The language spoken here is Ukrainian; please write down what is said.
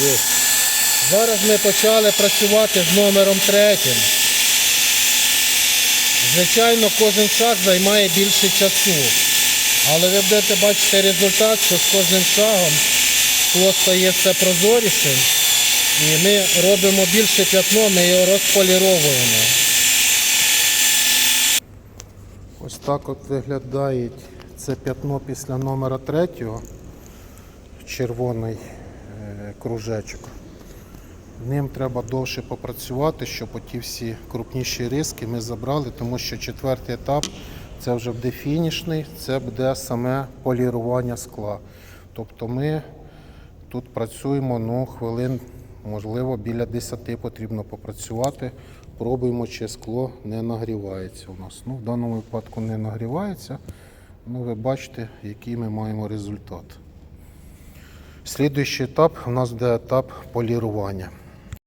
Є. Зараз ми почали працювати з номером третім. Звичайно, кожен шаг займає більше часу. Але ви будете бачити результат, що з кожним шагом скло стає все прозорішим. І ми робимо більше п'ятно, ми його розполіровуємо. Ось так от виглядає це п'ятно після номера третього. Червоний кружечок. Ним треба довше попрацювати, щоб оті всі крупніші риски ми забрали, тому що четвертий етап це вже буде фінішний, це буде саме полірування скла. Тобто ми тут працюємо ну, хвилин, можливо, біля 10 потрібно попрацювати. Пробуємо, чи скло не нагрівається у нас. Ну, в даному випадку не нагрівається. Ну, ви бачите, який ми маємо результат. Слідуючий етап у нас буде етап полірування.